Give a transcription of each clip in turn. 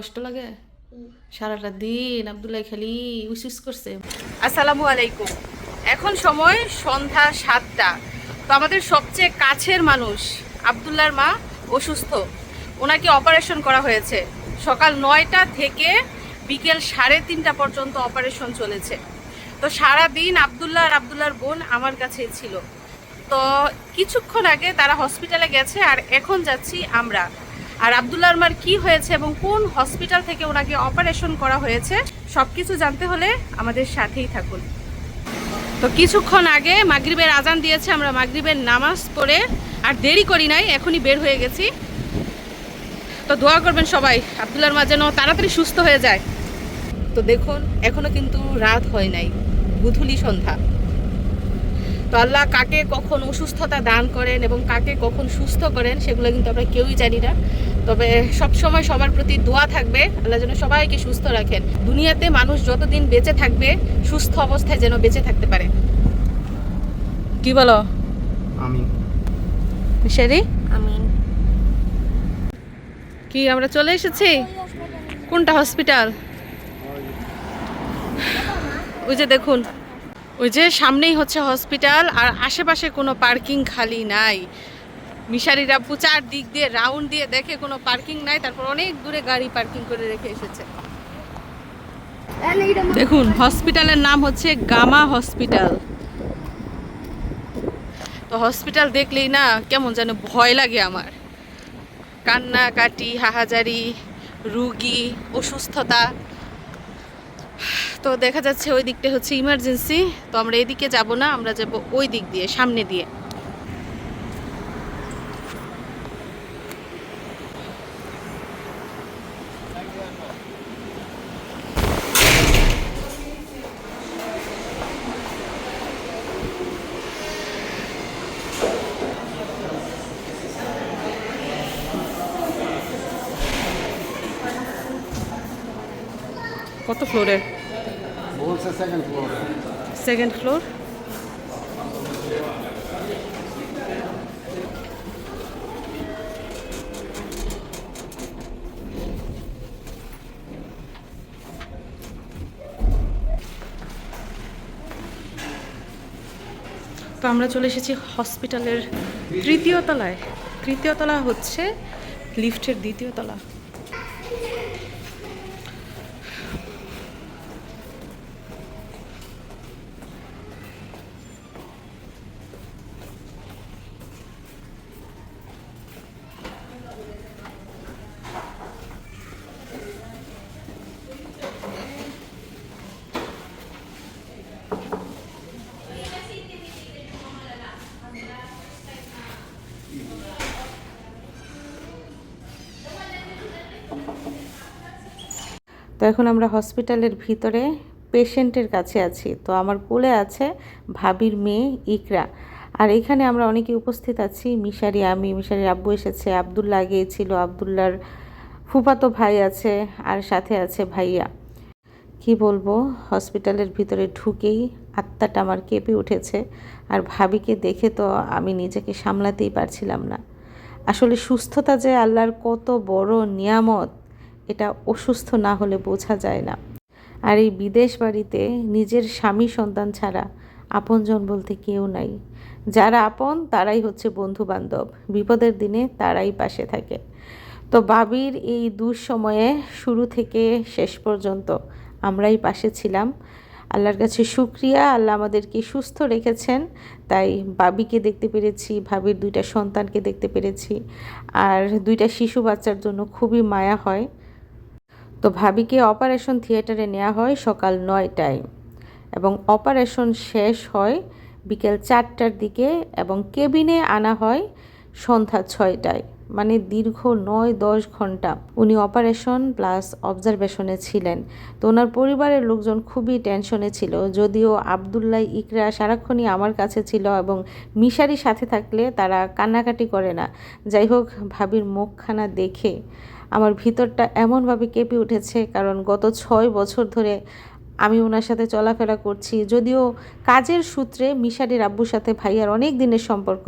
কষ্ট লাগে? সারাটা দিন আবদুল্লাহ খালি উসুস করছে। আসসালামু আলাইকুম। এখন সময় সন্ধ্যা সাতটা। তো আমাদের সবচেয়ে কাছের মানুষ আবদুল্লার মা অসুস্থ। ওনাকে অপারেশন করা হয়েছে। সকাল নয়টা থেকে বিকেল সাড়ে তিনটা পর্যন্ত অপারেশন চলেছে। তো সারা দিন আবদুল্লাহ আর আবদুল্লার বোন আমার কাছেই ছিল। তো কিছুক্ষণ আগে তারা হসপিটালে গেছে আর এখন যাচ্ছি আমরা। আর আবদুল্লাহ মার কি হয়েছে এবং কোন হসপিটাল থেকে ওনাকে অপারেশন করা হয়েছে সব কিছু জানতে হলে আমাদের সাথেই থাকুন। তো কিছুক্ষণ আগে মাগরিবের আজান দিয়েছে, আমরা মাগরিবের নামাজ পড়ে আর দেরি করি নাই, এখনই বের হয়ে গেছি। তো দোয়া করবেন সবাই আবদুল্লার মা যেন তাড়াতাড়ি সুস্থ হয়ে যায়। তো দেখুন, এখনও কিন্তু রাত হয় নাই, গুধুলি সন্ধ্যা। তো আল্লাহ কাকে কখন অসুস্থতা দান করেন এবং কাকে কখন সুস্থ করেন সেগুলো কিন্তু আমরা কেউই জানি না। তবে সব সময় সবার প্রতি দোয়া থাকবে আল্লাহ যেন সবাইকে সুস্থ রাখেন। দুনিয়াতে মানুষ যতদিন বেঁচে থাকবে সুস্থ অবস্থায় যেন বেঁচে থাকতে পারে। কি বলো? আমি মিশারি? আমিন। কি আমরা চলে এসেছি? কোনটা হসপিটাল? ওই যে দেখুন। ওই যে সামনেই হচ্ছে হসপিটাল আর আশেপাশে কোনো পার্কিং খালি নাই। মিশারি রাব্বু দিক দিয়ে রাউন্ড দিয়ে দেখে কোনো পার্কিং নাই, তারপর অনেক দূরে গাড়ি পার্কিং করে রেখে এসেছে। দেখুন, হসপিটালের নাম হচ্ছে গামা হসপিটাল। তো হসপিটাল দেখলেই না কেমন যেন ভয় লাগে আমার। কান্নাকাটি, হাহাজারি, রুগী, অসুস্থতা। তো দেখা যাচ্ছে ওই দিকটা হচ্ছে ইমার্জেন্সি তো আমরা এদিকে যাব না, আমরা যাব ওই দিক দিয়ে, সামনে দিয়ে। কত ফ্লোরে সেকেন্ড ফ্লোর তো আমরা চলে এসেছি হসপিটালের তৃতীয় তলায়। তৃতীয় তলা হচ্ছে লিফটের দ্বিতীয় তলা। তো এখন আমরা হসপিটালের ভিতরে পেশেন্টের কাছে আছি। তো আমার কোলে আছে ভাবির মেয়ে ইকরা। আর এখানে আমরা অনেকে উপস্থিত আছি। মিশারি আমি মিশারি আব্বু এসেছে, আবদুল্লাহ গিয়েছিল আবদুল্লার ফুফাতো ভাই আছে, আর সাথে আছে ভাইয়া। কি বলব, হসপিটালের ভিতরে ঢুকেই আত্মাটা আমার কেঁপে উঠেছে। আর ভাবিকে দেখে তো আমি নিজেকে সামলাতেই পারছিলাম না। আসলে সুস্থতা যে আল্লাহর কত বড় নিয়ামত এটা অসুস্থ না হলে বোঝা যায় না। আর এই বিদেশ বাড়িতে নিজের স্বামী সন্তান ছাড়া আপনজন বলতে কেউ নাই। যারা আপন, তারাই হচ্ছে বন্ধু বান্ধব বিপদের দিনে তারাই পাশে থাকে। তো বাবির এই দুঃসময়ে শুরু থেকে শেষ পর্যন্ত আমরাই পাশে ছিলাম। আল্লাহর কাছে শুক্রিয়া, আল্লাহ আমাদেরকে সুস্থ রেখেছেন। তাই বাবিকে দেখতে পেরেছি, ভাবির দুইটা সন্তানকে দেখতে পেরেছি। আর দুইটা শিশু বাচ্চার জন্য খুবই মায়া হয়। তো ভাবিকে অপারেশন থিয়েটারে নেওয়া হয় সকাল নয়টায় এবং অপারেশন শেষ হয় বিকেল চারটার দিকে এবং কেবিনে আনা হয় সন্ধ্যা ছয়টায় মানে দীর্ঘ নয় দশ ঘণ্টা। উনি অপারেশন প্লাস অবজারভেশনে ছিলেন। তো ওনার পরিবারের লোকজন খুবই টেনশনে ছিল। যদিও আবদুল্লাহ ইকরা সারাক্ষণই আমার কাছে ছিল এবং মিশারি সাথে থাকলে তারা কান্নাকাটি করে না। যাই হোক, ভাবির মুখখানা দেখে আমার ভিতরটা এমনভাবে কেঁপে উঠেছে, কারণ গত ছয় বছর ধরে আমি ওনার সাথে চলাফেরা করছি। যদিও কাজের সূত্রে মিশারির আব্বুর সাথে ভাইয়ার অনেক দিনের সম্পর্ক,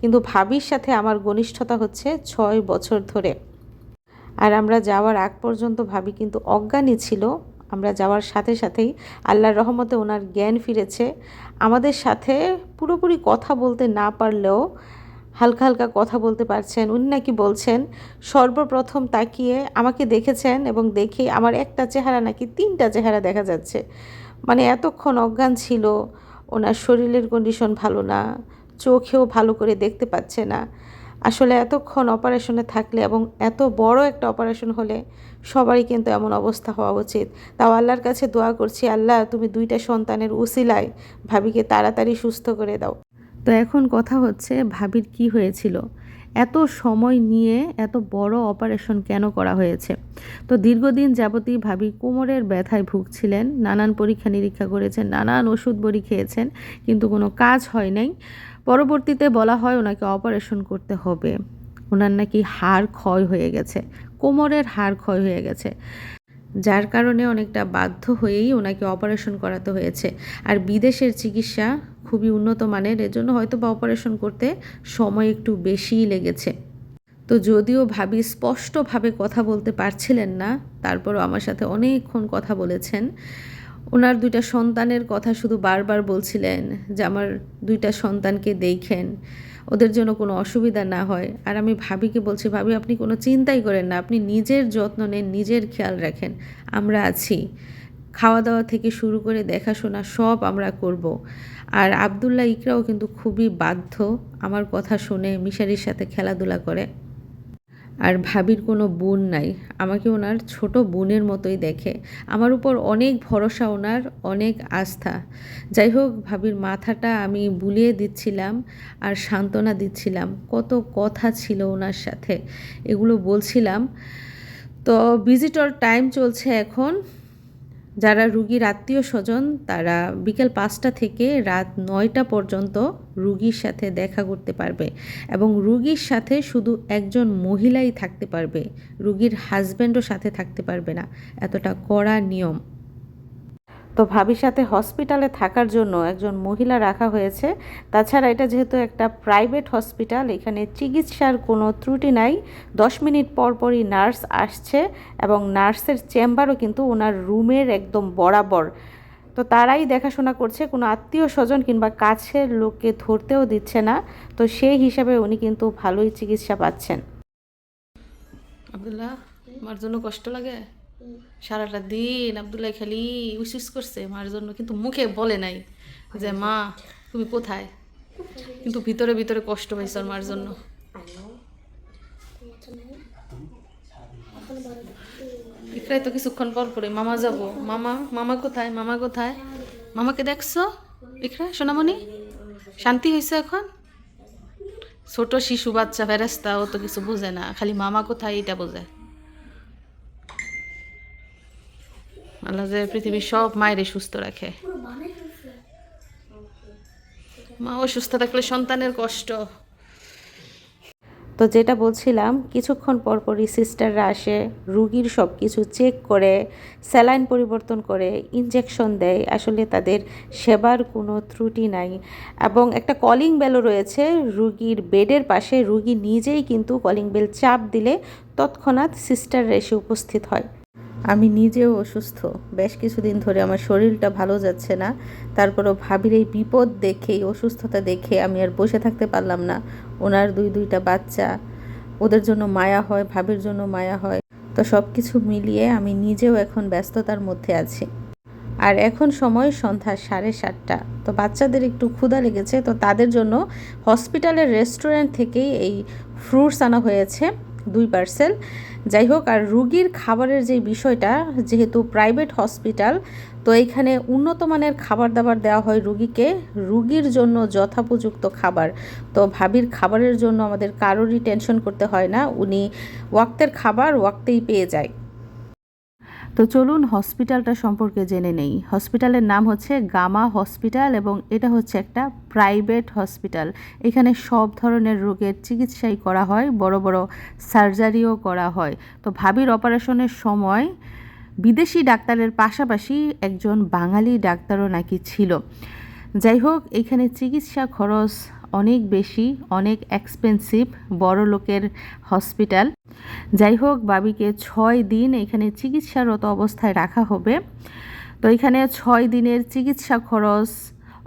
কিন্তু ভাবির সাথে আমার ঘনিষ্ঠতা হচ্ছে ছয় বছর ধরে। আর আমরা যাওয়ার আগ পর্যন্ত ভাবি কিন্তু অজ্ঞানী ছিল। আমরা যাওয়ার সাথে সাথেই আল্লাহর রহমতে ওনার জ্ঞান ফিরেছে। আমাদের সাথে পুরোপুরি কথা বলতে না পারলেও হালকা হালকা কথা বলতে পারছেন। উনি নাকি বলছেন, সর্বপ্রথম তাকিয়ে আমাকে দেখেছেন এবং দেখে আমার একটা চেহারা নাকি তিনটা চেহারা দেখা যাচ্ছে। মানে এতক্ষণ অজ্ঞান ছিল, ওনার শরীরের কন্ডিশন ভালো না, চোখেও ভালো করে দেখতে পাচ্ছে না। আসলে এতক্ষণ অপারেশনে থাকলে এবং এত বড় একটা অপারেশন হলে সবারই কিন্তু এমন অবস্থা হওয়া উচিত। তাও আল্লাহর কাছে দোয়া করছি, আল্লাহ তুমি দুইটা সন্তানের উসিলায় ভাবিকে তাড়াতাড়ি সুস্থ করে দাও। তো এখন কথা হচ্ছে ভাবির কি হয়েছিল। এত সময় নিয়ে এত বড় অপারেশন কেন করা হয়েছে? তো দীর্ঘদিন যাবতই ভাবি কোমরের ব্যথায় ভুগছিলেন, নানান পরীক্ষা নিরীক্ষা করেছেন, নানান ওষুধ বড়ি খেয়েছেন, কিন্তু কোনো কাজ হয় নাই। পরবর্তীতে বলা হয় ওনাকে অপারেশন করতে হবে। ওনার নাকি হাড় ক্ষয় হয়ে গেছে, কোমরের হাড় ক্ষয় হয়ে গেছে। যার কারণে অনেকটা বাধ্য হয়েই ওনাকে অপারেশন করাতে হয়েছে। আর বিদেশের চিকিৎসা খুবই উন্নত মানের, এজন্য হয়তো বা অপারেশন করতে সময় একটু বেশিই লেগেছে। তো যদিও ভাবি স্পষ্টভাবে কথা বলতে পারছিলেন না, তারপরও আমার সাথে অনেকক্ষণ কথা বলেছেন। ওনার দুইটা সন্তানের কথা শুধু বারবার বলছিলেন যে, আমার দুইটা সন্তানকে দেখেন। ওদের জন্য কোনো অসুবিধা না হয়। আর আমি ভাবিকে বলছি, ভাবি, আপনি কোনো চিন্তাই করেন না। আপনি নিজের যত্ন নেন, নিজের খেয়াল রাখেন। আমরা আছি। খাওয়া দাওয়া থেকে শুরু করে দেখাশোনা সব আমরা করব। আর আবদুল্লাহ ইকরাও কিন্তু খুবই বাধ্য। আমার কথা শুনে মিশারির সাথে খেলাধুলা করে। আর ভাবির কোনো বোন নাই। আমাকে ওনার ছোট বোনের মতোই দেখে। আমার উপর অনেক ভরসা ওনার, অনেক আস্থা। যাই হোক, ভাবির মাথাটা আমি বুলিয়ে দিচ্ছিলাম আর সান্ত্বনা দিচ্ছিলাম। কত কথা ছিল ওনার সাথে, এগুলো বলছিলাম। তো ভিজিটর টাইম চলছে এখন। যারা রুগীর আত্মীয় স্বজন, তারা বিকেল পাঁচটা থেকে রাত নয়টা পর্যন্ত রুগীর সাথে দেখা করতে পারবে এবং রুগীর সাথে শুধু একজন মহিলাই থাকতে পারবে, রুগীর হাজব্যান্ডও সাথে থাকতে পারবে না। এতটা কড়া নিয়ম। তো ভাবির সাথে হসপিটালে থাকার জন্য একজন মহিলা রাখা হয়েছে। তাছাড়া এটা যেহেতু একটা প্রাইভেট হসপিটাল এখানে চিকিৎসার কোনো ত্রুটি নাই। দশ মিনিট পর পরই নার্স আসছে এবং নার্সের চেম্বারও কিন্তু ওনার রুমের একদম বরাবর। তো তারাই দেখাশোনা করছে, কোনো আত্মীয় স্বজন কিংবা কাছের লোককে ধরতেও দিচ্ছে না। তো সেই হিসাবে উনি কিন্তু ভালোই চিকিৎসা পাচ্ছেন। আবদুল্লাহ মার জন্য কষ্ট লাগে? সারাটা দিন আবদুল্লাহ খালি উসিস করছে মার জন্য, কিন্তু মুখে বলে নাই যে, মা, তুমি কোথায়? কিন্তু ভিতরে ভিতরে কষ্ট পাইছ ওর মার জন্য। ইকরাই তো কিছুক্ষণ পর পরে, মামা যাব, মামা মামা কোথায় মামা কোথায়? মামাকে দেখছ? ইকরা সোনামণি? শান্তি হয়েছে এখন? ছোট শিশু, বাচ্চা ফেরেস্তা ও তো কিছু বোঝে না, খালি মামা কোথায় এটা বোঝে। আল্লাহ যে পৃথিবীর সব মায়েরই সুস্থ রাখে। মা অসুস্থ থাকলে সন্তানের কষ্ট। তো যেটা বলছিলাম, কিছুক্ষণ পর পরই সিস্টাররা আসে, রুগীর সব কিছু চেক করে, স্যালাইন পরিবর্তন করে ইনজেকশন দেয়। আসলে তাদের সেবার কোনো ত্রুটি নাই। এবং একটা কলিং বেলও রয়েছে, রুগীর বেডের পাশে, রুগী নিজেই কিন্তু কলিং বেল চাপ দিলে তৎক্ষণাৎ সিস্টাররা এসে উপস্থিত হয়। আমি নিজেও অসুস্থ। বেশ কিছুদিন ধরে আমার শরীরটা ভালো যাচ্ছে না। তারপরও ভাবির এই বিপদ দেখে অসুস্থতা দেখে আমি আর বসে থাকতে পারলাম না। ওনার দুই দুইটা বাচ্চা। ওদের জন্য মায়া হয়, ভাবির জন্য মায়া হয়। তো সব কিছু মিলিয়ে আমি নিজেও এখন ব্যস্ততার মধ্যে আছি। আর এখন সময় সন্ধ্যা সাড়ে সাতটা। তো বাচ্চাদের একটু ক্ষুধা লেগেছে, তো তাদের জন্য হসপিটালের রেস্টুরেন্ট থেকেই এই ফ্রুটস আনা হয়েছে, দুই পার্সেল। যাই হোক আর রুগীর খাবারের যে বিষয়টা, যেহেতু প্রাইভেট হসপিটাল তো এইখানে উন্নত মানের খাবার দাবার দেওয়া হয় রুগীকে। রুগীর জন্য যথাপযুক্ত খাবার। তো ভাবির খাবারের জন্য আমাদের কারোরই টেনশন করতে হয় না। উনি ওয়াক্তের খাবার ওয়াক্তেই পেয়ে যায়। তো চলুন হসপিটালটা সম্পর্কে জেনে নেই। হসপিটালের নাম হচ্ছে গামা হসপিটাল এবং এটা হচ্ছে একটা প্রাইভেট হসপিটাল। এখানে সব ধরনের রোগের চিকিৎসাই করা হয়, বড় বড় সার্জারিও করা হয়। তো ভাবির অপারেশনের সময় বিদেশি ডাক্তারের পাশাপাশি একজন বাঙালি ডাক্তারও নাকি ছিল। যাই হোক, এখানে চিকিৎসা খরচ অনেক বেশি, অনেক এক্সপেন্সিভ বড় লোকের হসপিটাল যাই হোক, বাবিকে ছয় দিন এখানে চিকিৎসারত অবস্থায় রাখা হবে। তো এখানে ছয় দিনের চিকিৎসা খরচ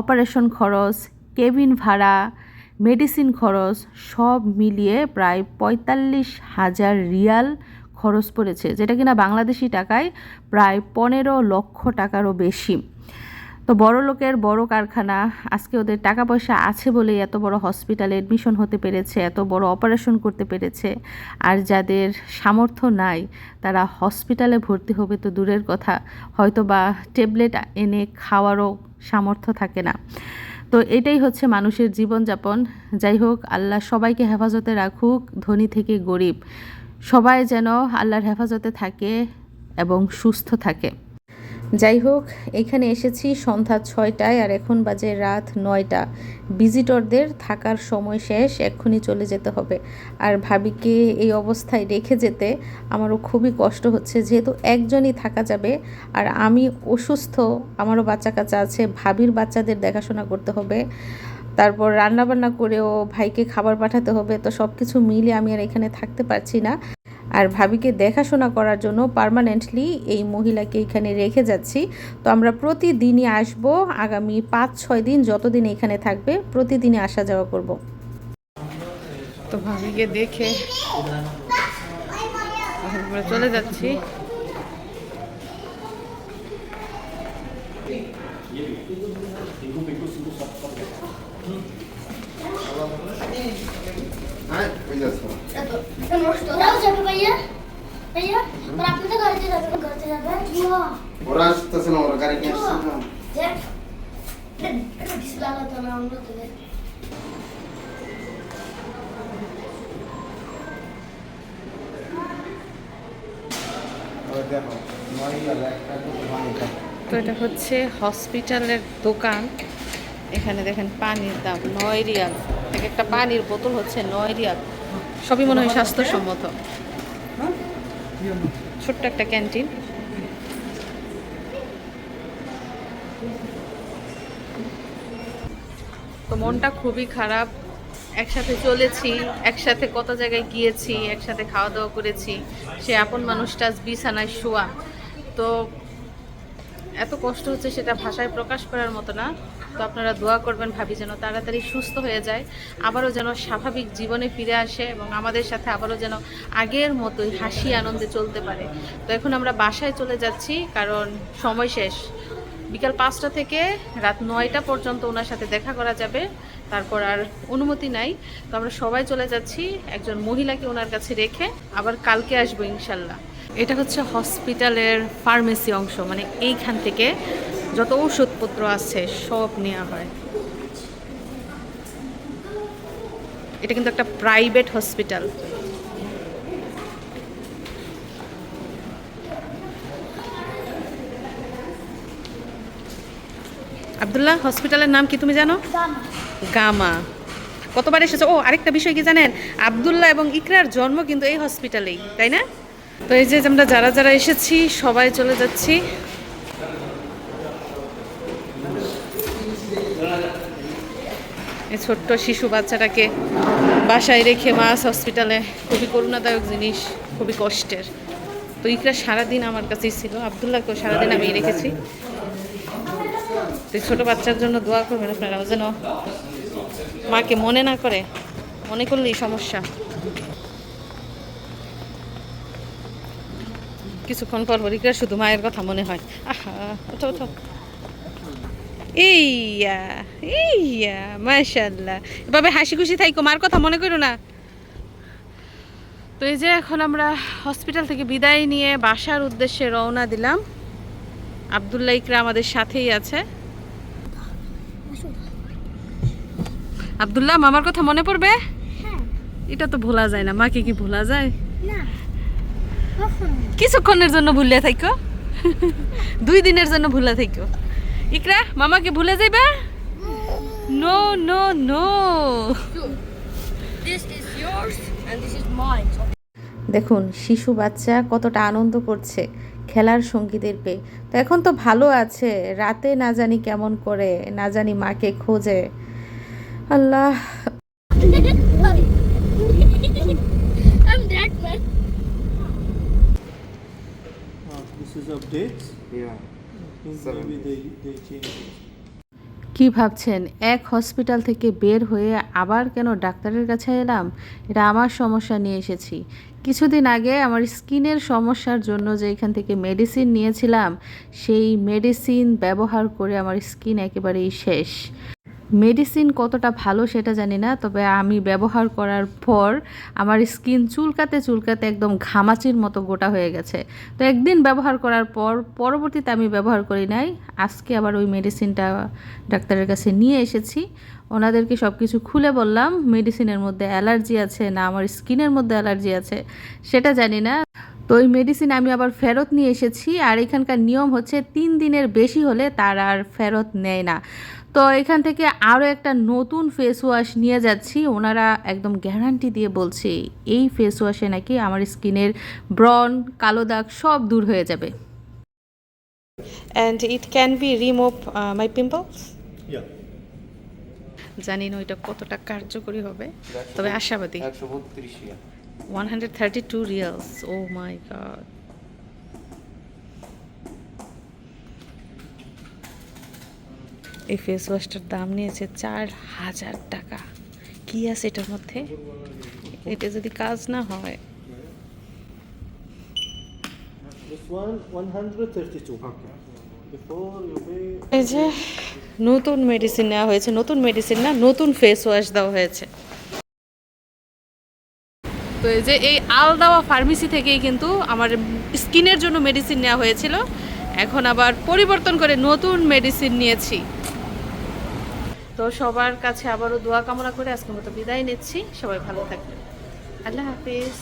অপারেশন খরচ কেবিন ভাড়া মেডিসিন খরচ সব মিলিয়ে প্রায় পঁয়তাল্লিশ হাজার রিয়াল খরচ পড়েছে, যেটা কিনা বাংলাদেশি টাকায় প্রায় পনেরো লক্ষ টাকারও বেশি। তো বড় লোকের বড় কারখানা, আজকে ওদের টাকা পয়সা আছে বলেই এত বড় হসপিটালে এডমিশন হতে পেরেছে, এত বড় অপারেশন করতে পেরেছে। আর যাদের সামর্থ্য নাই, তারা হসপিটালে ভর্তি হবে তো দূরের কথা হয়তো বা ট্যাবলেট এনে খাওয়ারও সামর্থ্য থাকে না। তো এটাই হচ্ছে মানুষের জীবনযাপন। যাই হোক, আল্লাহ সবাইকে হেফাজতে রাখুক, ধনী থেকে গরিব। সবাই যেন আল্লাহর হেফাজতে থাকে এবং সুস্থ থাকে। যাই হোক এখানে এসেছি সন্ধ্যা ছয়টায় আর এখন বাজে রাত নয়টা। ভিজিটরদের থাকার সময় শেষ, এক্ষুনি চলে যেতে হবে। আর ভাবিকে এই অবস্থায় রেখে যেতে আমারও খুবই কষ্ট হচ্ছে, যেহেতু একজনই থাকা যাবে। আর আমি অসুস্থ, আমারও বাচ্চা কাচ্চা আছে, ভাবির বাচ্চাদের দেখাশোনা করতে হবে। তারপর রান্নাবান্না করেও ভাইকে খাবার পাঠাতে হবে, তো সব কিছু মিলে আমি আর এখানে থাকতে পারছি না। আর ভাবিকে দেখাশোনা করার জন্য পার্মানেন্টলি এই মহিলাকে এখানে রেখে যাচ্ছি। তো আমরা প্রতিদিনই আসব আগামী পাঁচ ছয় দিন যতদিন এখানে থাকবে প্রতিদিনই আসা যাওয়া করব। তো ভাবিকে দেখে চলে যাচ্ছি। হ্যাঁ ওই যাচ্ছে ওরাও যাবে ভাইয়া? ভাইয়া আর আপনি তো গাড়িতে যাবেন গাড়িতে যাবেন ওরা আসতেছে না ওরা গাড়ি নিয়ে আসছে না। এটা তো হচ্ছে হসপিটালের দোকান। এখানে দেখেন পানির দাম নয় রিয়াল। এক একটা পানির বোতল হচ্ছে নয় রিয়াল। সবই মনে হয় স্বাস্থ্যসম্মত। ছোট্ট একটা ক্যান্টিন। তো মনটা খুবই খারাপ। একসাথে চলেছি, একসাথে কত জায়গায় গিয়েছি, একসাথে খাওয়া দাওয়া করেছি। সে আপন মানুষটা বিছানায় শোয়া। তো এত কষ্ট হচ্ছে সেটা ভাষায় প্রকাশ করার মতো না। তো আপনারা দোয়া করবেন ভাবি যেন তাড়াতাড়ি সুস্থ হয়ে যায়, আবারও যেন স্বাভাবিক জীবনে ফিরে আসে এবং আমাদের সাথে আবারও যেন আগের মতোই হাসি আনন্দে চলতে পারে। তো এখন আমরা বাসায় চলে যাচ্ছি, কারণ সময় শেষ। বিকাল পাঁচটা থেকে রাত নয়টা পর্যন্ত ওনার সাথে দেখা করা যাবে, তারপর আর অনুমতি নাই। তো আমরা সবাই চলে যাচ্ছি, একজন মহিলাকে ওনার কাছে রেখে আবার কালকে আসব ইনশাল্লাহ। এটা হচ্ছে হসপিটালের ফার্মেসি অংশ মানে এইখান থেকে যত ওষুধপত্র আছে, সব নেওয়া হয়। এটা কিন্তু একটা প্রাইভেট হসপিটাল আবদুল্লাহ হসপিটালের নাম কি তুমি জানো? গামা। কতবার এসেছ? ও, আরেকটা বিষয় কি জানেন? আবদুল্লাহ এবং ইকরার জন্ম কিন্তু এই হসপিটালেই তাই না? তো এই যে আমরা যারা যারা এসেছি, সবাই চলে যাচ্ছি। ছোট্ট শিশু বাচ্চাটাকে বাসায় রেখে মাস হসপিটালে খুবই করুণাদায়ক জিনিস, খুবই কষ্টের। তো ইকরা সারাদিন আমার কাছেই ছিল। আবদুল্লাহকেও সারাদিন আমি রেখেছি। তো ছোট বাচ্চার জন্য দোয়া করবেন আপনারাও যেন মাকে মনে না করে। মনে করলেই সমস্যা। কিছুক্ষণ পর ইকরা শুধু মায়ের কথা মনে হয়। আহা, ওঠো ওঠো। এইয়া এইয়া মাশাল্লাহ এভাবে হাসি খুশি থাইকো মার কথা মনে করো না। তো এই যে এখন আমরা হসপিটাল থেকে বিদায় নিয়ে বাসার উদ্দেশ্যে রওনা দিলাম। আবদুল্লাহ ইকরা আমাদের সাথেই আছে। আবদুল্লাহ মামার কথা মনে পড়বে? হ্যাঁ। এটা তো ভোলা যায় না। মাকে কি ভোলা যায়? কিছুক্ষণের জন্য ভুলে থাইকো। দুই দিনের জন্য ভুলে থাইকো। ইকরা মামাকে ভুলে যাইবা নো নো নো. দেখুন শিশু বাচ্চা কতটা আনন্দ করছে খেলার সঙ্গীদের পেয়ে তো এখন তো ভালো আছে রাতে না জানি কেমন করে না জানি মাকে খোঁজে আল্লাহ. Uh, this is updates. Yeah. I maybe they, they change it. কি ভাবছেন? এক হসপিটাল থেকে বের হয়ে আবার কেন ডাক্তারের কাছে এলাম? এটা আমার সমস্যা নিয়ে এসেছি। কিছুদিন আগে আমার স্কিনের সমস্যার জন্য যে এখান থেকে মেডিসিন নিয়েছিলাম সেই মেডিসিন ব্যবহার করে আমার স্কিন একেবারেই শেষ। মেডিসিন কতটা ভালো সেটা জানি না, তবে আমি ব্যবহার করার পর আমার স্কিন চুলকাতে চুলকাতে একদম ঘামাচির মতো গোটা হয়ে গেছে। তো একদিন ব্যবহার করার পর, পরবর্তীতে আমি ব্যবহার করি নাই, আজকে আবার ওই মেডিসিনটা ডাক্তারের কাছে নিয়ে এসেছি। ওনাদেরকে সব কিছু খুলে বললাম, মেডিসিনের মধ্যে অ্যালার্জি আছে না আমার স্কিনের মধ্যে অ্যালার্জি আছে সেটা জানি না। তো ওই মেডিসিন আমি আবার ফেরত নিয়ে এসেছি, আর এখানকার নিয়ম হচ্ছে তিন দিনের বেশি হলে তার আর ফেরত নেয় না। তো এখান থেকে আরও একটা নতুন ফেস ওয়াশ নিয়ে যাচ্ছি। ওনারা একদম গ্যারান্টি দিয়ে বলছে এই ফেস ওয়াশে নাকি আমার স্কিনের ব্রন কালো দাগ সব দূর হয়ে যাবে। And it can be remove my pimples Yeah. জানি না ওইটা কতটা কার্যকরী হবে তবে আশাবাদী। একশো বত্রিশ riyal one hundred thirty two riyals oh my god এই ফেস ওয়াশটার দাম নিয়েছে চার হাজার টাকা। কি আছে এটার মধ্যে? এটা যদি কাজ না হয়। This one, 132. Okay. Before you pay এই যে নতুন মেডিসিন নেওয়া হয়েছে নতুন মেডিসিন না নতুন ফেস ওয়াশ দেওয়া হয়েছে। তো এই যে এই আলদাওয়া ফার্মেসি থেকেই কিন্তু আমার স্কিনের জন্য মেডিসিন নেওয়া হয়েছিল। এখন আবার পরিবর্তন করে নতুন মেডিসিন নিয়েছি। তো সবার কাছে আবারও দোয়া কামনা করে আজকের মতো বিদায় নিচ্ছি। সবাই ভালো থাকবেন। আল্লাহ হাফিজ।